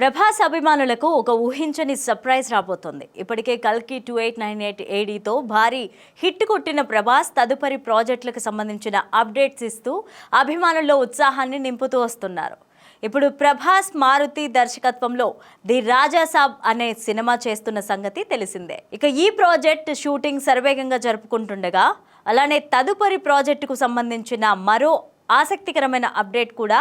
ప్రభాస్ అభిమానులకు ఒక ఊహించని సర్ప్రైజ్ రాబోతోంది. ఇప్పటికే కల్కి టూ ఎయిట్ నైన్ ఎయిట్ ఏడీతో భారీ హిట్ కొట్టిన ప్రభాస్ తదుపరి ప్రాజెక్టులకు సంబంధించిన అప్డేట్స్ ఇస్తూ అభిమానుల్లో ఉత్సాహాన్ని నింపుతూ వస్తున్నారు. ఇప్పుడు ప్రభాస్ మారుతి దర్శకత్వంలో ది రాజాసాబ్ అనే సినిమా చేస్తున్న సంగతి తెలిసిందే. ఇక ఈ ప్రాజెక్ట్ షూటింగ్ సర్వేగంగా జరుపుకుంటుండగా అలానే తదుపరి ప్రాజెక్టుకు సంబంధించిన మరో ఆసక్తికరమైన అప్డేట్ కూడా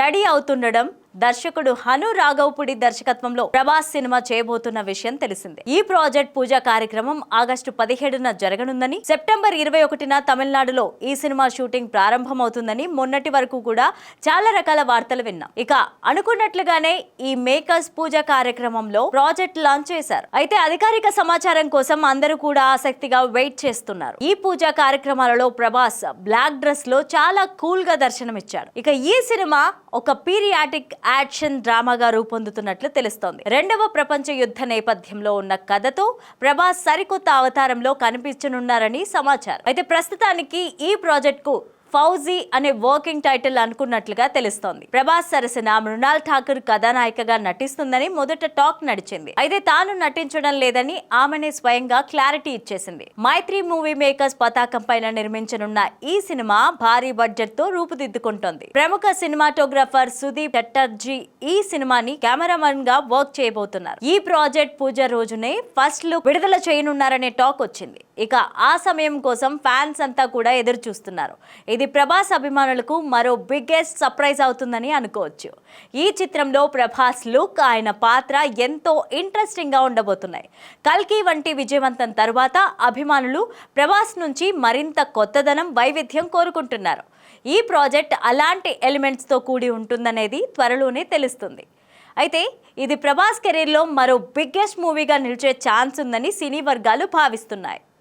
రెడీ అవుతుండడం దర్శకుడు హను రాఘవపుడి దర్శకత్వంలో ప్రభాస్ సినిమా చేయబోతున్న విషయం తెలిసిందే. ఈ ప్రాజెక్ట్ పూజా కార్యక్రమం ఆగస్టు పదిహేడున జరగనుందని సెప్టెంబర్ ఇరవై ఒకటిన తమిళనాడులో ఈ సినిమా షూటింగ్ ప్రారంభమవుతుందని మొన్నటి వరకు కూడా చాలా రకాల వార్తలు విన్నాం. ఇక అనుకున్నట్లుగానే ఈ మేకర్స్ పూజా కార్యక్రమంలో ప్రాజెక్ట్ లాంచ్ చేశారు. అయితే అధికారిక సమాచారం కోసం అందరూ కూడా ఆసక్తిగా వెయిట్ చేస్తున్నారు. ఈ పూజా కార్యక్రమాలలో ప్రభాస్ బ్లాక్ డ్రెస్లో చాలా కూల్గా దర్శనమిచ్చాడు. ఇక ఈ సినిమా ఒక పీరియాటిక్ యాక్షన్ డ్రామాగా రూపొందుతున్నట్లు తెలుస్తోంది. రెండవ ప్రపంచ యుద్ధ నేపథ్యంలో ఉన్న కథతో ప్రభాస్ సరికొత్త అవతారంలో కనిపించనున్నారని సమాచారం. అయితే ప్రస్తుతానికి ఈ ప్రాజెక్ట్కు ఫౌజీ అనే వర్కింగ్ టైటిల్ అనుకున్నట్లుగా తెలుస్తోంది. ప్రభాస్ సరసన మృణాల్ ఠాకూర్ కథానాయికగా నటిస్తుందని మొదట టాక్ నడిచింది. అయితే తాను నటించడం లేదని ఆమెనే స్వయంగా క్లారిటీ ఇచ్చేసింది. మైత్రి మూవీ మేకర్స్ పతాకం పైన నిర్మించనున్న ఈ సినిమా భారీ బడ్జెట్తో రూపుదిద్దుకుంటోంది. ప్రముఖ సినిమాటోగ్రఫర్ సుదీప్ చట్టర్జీ ఈ సినిమాని కెమెరామన్గా వర్క్ చేయబోతున్నారు. ఈ ప్రాజెక్ట్ పూజ రోజునే ఫస్ట్ లుక్ విడుదల చేయనున్నారనే టాక్ వచ్చింది. ఇక ఆ సమయం కోసం ఫ్యాన్స్ అంతా కూడా ఎదురు చూస్తున్నారు ఇది ప్రభాస్ అభిమానులకు మరో బిగ్గెస్ట్ సర్ప్రైజ్ అవుతుందని అనుకోవచ్చు. ఈ చిత్రంలో ప్రభాస్ లుక్ ఆయన పాత్ర ఎంతో ఇంట్రెస్టింగ్గా ఉండబోతున్నాయి. కల్కి వంటి విజయవంతం తర్వాత అభిమానులు ప్రభాస్ నుంచి మరింత కొత్తదనం వైవిధ్యం కోరుకుంటున్నారు. ఈ ప్రాజెక్ట్ అలాంటి ఎలిమెంట్స్తో కూడి ఉంటుందనేది త్వరలోనే తెలుస్తుంది. అయితే ఇది ప్రభాస్ కెరీర్లో మరో బిగ్గెస్ట్ మూవీగా నిలిచే ఛాన్స్ ఉందని సినీ వర్గాలు భావిస్తున్నాయి.